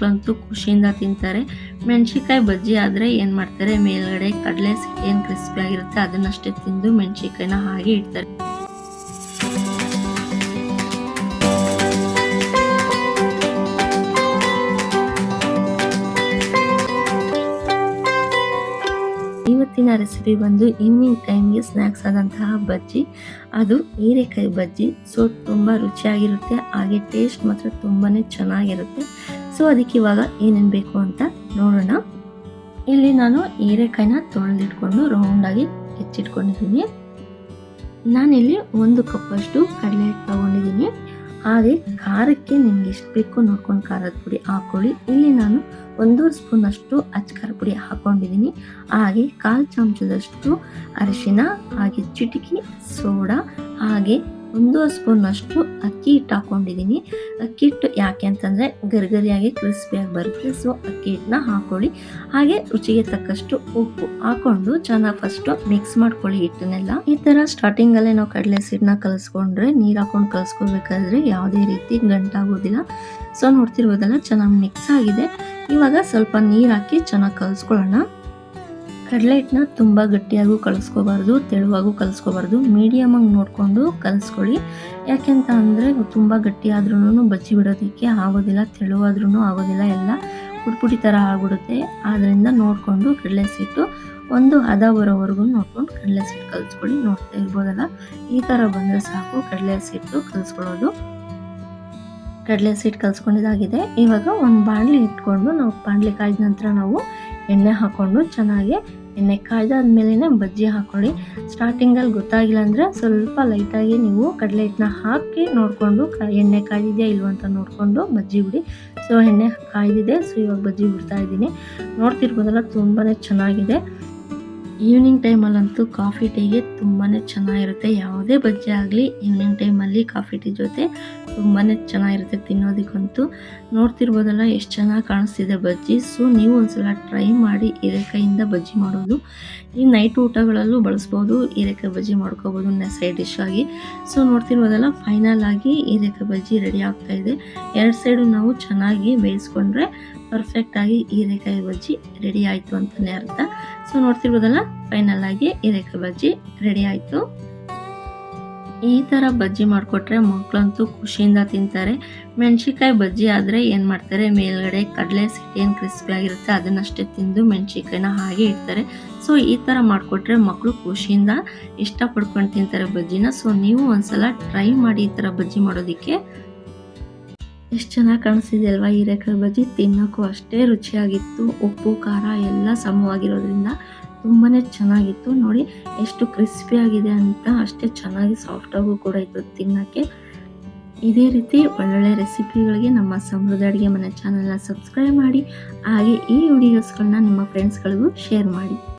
ಮಕ್ಕಳಂತೂ ಖುಷಿಯಿಂದ ತಿಂತಾರೆ. ಮೆಣಸಿಕಾಯಿ ಬಜ್ಜಿ ಆದರೆ ಏನು ಮಾಡ್ತಾರೆ? ಮೇಲ್ಗಡೆ ಕಡಲೆ ಏನು ಕ್ರಿಸ್ಪಿ ಆಗಿರುತ್ತೆ ಅದನ್ನಷ್ಟೇ ತಿಂದು ಮೆಣಸಿಕಾಯಿನ ಹಾಗೆ ಇಡ್ತಾರೆ. ಇವತ್ತಿನ ರೆಸಿಪಿ ಬಂದು ಈವ್ನಿಂಗ್ ಟೈಮ್ಗೆ ಸ್ನ್ಯಾಕ್ಸ್ ಆದಂತಹ ಬಜ್ಜಿ. ಅದು ಹೀರೆಕಾಯಿ ಬಜ್ಜಿ. ಸೊ ತುಂಬ ರುಚಿಯಾಗಿರುತ್ತೆ, ಹಾಗೆ ಟೇಸ್ಟ್ ಮಾತ್ರ ತುಂಬಾ ಚೆನ್ನಾಗಿರುತ್ತೆ. ಸೊ ಅದಕ್ಕೆ ಇವಾಗ ಏನೇನು ಬೇಕು ಅಂತ ನೋಡೋಣ. ಇಲ್ಲಿ ನಾನು ಹೀರೆಕಾಯಿನ ತೊಳೆದಿಟ್ಕೊಂಡು ರೌಂಡಾಗಿ ಹೆಚ್ಚಿಟ್ಕೊಂಡಿದ್ದೀನಿ. ನಾನಿಲ್ಲಿ ಒಂದು ಕಪ್ಪಷ್ಟು ಕಡಲೆ ತಗೊಂಡಿದ್ದೀನಿ. ಹಾಗೆ ಖಾರಕ್ಕೆ ನಿಮ್ಗೆ ಎಷ್ಟು ಬೇಕು ನೋಡ್ಕೊಂಡು ಖಾರದ ಪುಡಿ ಹಾಕೊಳ್ಳಿ. ಇಲ್ಲಿ ನಾನು ಒಂದೂವರೆ ಸ್ಪೂನ್ ಅಷ್ಟು ಅಚ್ಕಾರ ಪುಡಿ ಹಾಕೊಂಡಿದ್ದೀನಿ. ಹಾಗೆ ಕಾಲು ಚಮಚದಷ್ಟು ಅರಿಶಿನ, ಹಾಗೆ ಚಿಟಿಕಿ, ಸೋಡಾ, ಹಾಗೆ ಒಂದೂವರೆ ಸ್ಪೂನ್ ಅಷ್ಟು ಅಕ್ಕಿ ಹಿಟ್ಟು ಹಾಕೊಂಡಿದ್ದೀನಿ ಅಕ್ಕಿ ಹಿಟ್ಟು ಯಾಕೆ ಅಂತಂದರೆ ಗರಿಗರಿಯಾಗಿ ಕ್ರಿಸ್ಪಿಯಾಗಿ ಬರುತ್ತೆ. ಸೊ ಅಕ್ಕಿ ಹಿಟ್ಟನ್ನ ಹಾಕೊಳ್ಳಿ. ಹಾಗೆ ರುಚಿಗೆ ತಕ್ಕಷ್ಟು ಉಪ್ಪು ಹಾಕೊಂಡು ಚೆನ್ನಾಗಿ ಫಸ್ಟು ಮಿಕ್ಸ್ ಮಾಡ್ಕೊಳ್ಳಿ ಹಿಟ್ಟನ್ನೆಲ್ಲ. ಈ ಥರ ಸ್ಟಾರ್ಟಿಂಗಲ್ಲೇ ನಾವು ಕಡಲೆ ಸೀಟನ್ನ ಕಲಿಸ್ಕೊಂಡ್ರೆ ನೀರು ಹಾಕೊಂಡು ಕಲಸ್ಕೊಬೇಕಾದ್ರೆ ಯಾವುದೇ ರೀತಿ ಗಂಟಾಗೋದಿಲ್ಲ ಸೊ ನೋಡ್ತಿರ್ಬೋದಲ್ಲ, ಚೆನ್ನಾಗಿ ಮಿಕ್ಸ್ ಆಗಿದೆ. ಇವಾಗ ಸ್ವಲ್ಪ ನೀರು ಹಾಕಿ ಚೆನ್ನಾಗಿ ಕಲಿಸ್ಕೊಳ್ಳೋಣ. ಕಡಲೆ ಹಿಟ್ಟನ್ನ ತುಂಬ ಗಟ್ಟಿಯಾಗೂ ಕಲಿಸ್ಕೋಬಾರ್ದು, ತೆಳುವಾಗೂ ಕಲಿಸ್ಕೋಬಾರ್ದು. ಮೀಡಿಯಮಾಗಿ ನೋಡಿಕೊಂಡು ಕಲಿಸ್ಕೊಳ್ಳಿ. ಯಾಕೆಂತ ಅಂದರೆ ತುಂಬ ಗಟ್ಟಿಯಾದ್ರೂ ಬಚ್ಚಿ ಬಿಡೋದಕ್ಕೆ ಆಗೋದಿಲ್ಲ ತೆಳುವಾದ್ರೂ ಆಗೋದಿಲ್ಲ ಎಲ್ಲ ಪುಟ್ಪುಟಿ ಥರ ಆಗಿಬಿಡುತ್ತೆ. ಆದ್ದರಿಂದ ನೋಡಿಕೊಂಡು ಕಡಲೆ ಸಿಟ್ಟು ಒಂದು ಹದ ಬರೋವರೆಗೂ ನೋಡ್ಕೊಂಡು ಕಡಲೆ ಸಿಟ್ಟು ಕಲಿಸ್ಕೊಳ್ಳಿ. ನೋಡ್ತಾ ಇರ್ಬೋದಲ್ಲ? ಈ ಥರ ಬಂದರೆ ಸಾಕು ಕಡಲೆ ಸಿಟ್ಟು ಕಲಿಸ್ಕೊಳ್ಳೋದು. ಕಡಲೆ ಸಿಟ್ಟು ಕಲಿಸ್ಕೊಂಡಿದ್ದಾಗಿದೆ. ಇವಾಗ ಒಂದು ಬಾಣಲಿ ಇಟ್ಕೊಂಡು ನಾವು ಬಾಣಲಿ ಕಾಯ್ದ ನಂತರ ನಾವು ಎಣ್ಣೆ ಹಾಕ್ಕೊಂಡು ಚೆನ್ನಾಗಿ ಎಣ್ಣೆ ಕಾಯ್ದಾದ್ಮೇಲೆ ಬಜ್ಜಿ ಹಾಕೊಳ್ಳಿ. ಸ್ಟಾರ್ಟಿಂಗಲ್ಲಿ ಗೊತ್ತಾಗಿಲ್ಲ ಅಂದರೆ ಸ್ವಲ್ಪ ಲೈಟಾಗಿ ನೀವು ಕಡಲೆ ಹಿಟ್ಟನ್ನ ಹಾಕಿ ನೋಡಿಕೊಂಡು ಎಣ್ಣೆ ಕಾಯ್ದಿದೆಯಾ ಇಲ್ವ ಅಂತ ನೋಡಿಕೊಂಡು ಬಜ್ಜಿ ಬಿಡಿ ಸೊ ಎಣ್ಣೆ ಕಾಯ್ದಿದೆ. ಸೊ ಇವಾಗ ಬಜ್ಜಿ ಬಿಡ್ತಾ ಇದ್ದೀನಿ. ನೋಡ್ತಿರ್ಬೋದಲ್ಲ ತುಂಬಾ ಚೆನ್ನಾಗಿದೆ. ಈವ್ನಿಂಗ್ ಟೈಮಲ್ಲಂತೂ ಕಾಫಿ ಟೀಗೆ ತುಂಬಾ ಚೆನ್ನಾಗಿರುತ್ತೆ. ಯಾವುದೇ ಬಜ್ಜಿ ಆಗಲಿ ಈವ್ನಿಂಗ್ ಟೈಮಲ್ಲಿ ಕಾಫಿ ಟೀ ಜೊತೆ ತುಂಬಾ ಚೆನ್ನಾಗಿರುತ್ತೆ ತಿನ್ನೋದಕ್ಕಂತೂ. ನೋಡ್ತಿರ್ಬೋದಲ್ಲ, ಎಷ್ಟು ಚೆನ್ನಾಗಿ ಕಾಣಿಸ್ತಿದೆ ಬಜ್ಜಿ. ಸೊ ನೀವು ಒಂದ್ಸಲ ಟ್ರೈ ಮಾಡಿ ಹಿರೇಕಾಯಿಂದ ಬಜ್ಜಿ ಮಾಡೋದು. ಈ ನೈಟ್ ಊಟಗಳಲ್ಲೂ ಬಳಸ್ಬೋದು, ಹೀರೆಕಾಯಿ ಬಜ್ಜಿ ಮಾಡ್ಕೋಬೋದು ಸೈಡ್ ಡಿಶ್ ಆಗಿ. ಸೊ ನೋಡ್ತಿರ್ಬೋದಲ್ಲ ಫೈನಲ್ ಆಗಿ ಹೀರೆಕಾಯಿ ಬಜ್ಜಿ ರೆಡಿ ಆಗ್ತಾ ಇದೆ. ಎರಡು ಸೈಡು ನಾವು ಚೆನ್ನಾಗಿ ಬೇಯಿಸ್ಕೊಂಡ್ರೆ ಪರ್ಫೆಕ್ಟಾಗಿ ಹೀರೆಕಾಯಿ ಬಜ್ಜಿ ರೆಡಿ ಆಯಿತು ಅಂತಲೇ ಅರ್ಥ. ಸೊ ನೋಡ್ತಿರ್ಬೋದಲ್ಲ ಫೈನಲ್ ಆಗಿ ಹೀರೆಕಾಯಿ ಬಜ್ಜಿ ರೆಡಿ ಆಯಿತು. ಈ ಥರ ಬಜ್ಜಿ ಮಾಡಿಕೊಟ್ರೆ ಮಕ್ಕಳಂತೂ ಖುಷಿಯಿಂದ ತಿಂತಾರೆ. ಮೆಣಸಿಕಾಯಿ ಬಜ್ಜಿ ಆದರೆ ಏನು ಮಾಡ್ತಾರೆ? ಮೇಲ್ಗಡೆ ಕಡಲೆ ಸಿಟ್ಟೇನು ಏನು ಕ್ರಿಸ್ಪಿ ಆಗಿರುತ್ತೆ ಅದನ್ನಷ್ಟೇ ತಿಂದು ಮೆಣಸಿಕಾಯಿನ ಹಾಗೆ ಇಡ್ತಾರೆ. ಸೊ ಈ ಥರ ಮಾಡಿಕೊಟ್ರೆ ಮಕ್ಕಳು ಖುಷಿಯಿಂದ ಇಷ್ಟಪಡ್ಕೊಂಡು ತಿಂತಾರೆ ಬಜ್ಜಿನ. ಸೊ ನೀವು ಒಂದ್ಸಲ ಟ್ರೈ ಮಾಡಿ ಈ ಥರ ಬಜ್ಜಿ ಮಾಡೋದಕ್ಕೆ. ಎಷ್ಟು ಚೆನ್ನಾಗಿ ಕಾಣಿಸ್ತಿದೆ ಅಲ್ವಾ ಹೀರೆಕಾಯಿ ಬಜ್ಜಿ? ತಿನ್ನೋಕ್ಕೂ ಅಷ್ಟೇ ರುಚಿಯಾಗಿತ್ತು. ಉಪ್ಪು, ಖಾರ ಎಲ್ಲ ಸಮವಾಗಿರೋದ್ರಿಂದ ತುಂಬಾ ಚೆನ್ನಾಗಿತ್ತು. ನೋಡಿ, ಎಷ್ಟು ಕ್ರಿಸ್ಪಿಯಾಗಿದೆ ಅಂತ ಅಷ್ಟೇ ಚೆನ್ನಾಗಿ ಸಾಫ್ಟಾಗೂ ಕೂಡ ಇತ್ತು ತಿನ್ನೋಕ್ಕೆ. ಇದೇ ರೀತಿ ಒಳ್ಳೊಳ್ಳೆ ರೆಸಿಪಿಗಳಿಗೆ ನಮ್ಮ ಸಮೃದ್ಧ ಅಡುಗೆ ಮನೆ ಚಾನಲ್ನ ಸಬ್ಸ್ಕ್ರೈಬ್ ಮಾಡಿ, ಹಾಗೆ ಈ ವಿಡಿಯೋಸ್ಗಳನ್ನ ನಿಮ್ಮ ಫ್ರೆಂಡ್ಸ್ಗಳಿಗೂ ಶೇರ್ ಮಾಡಿ.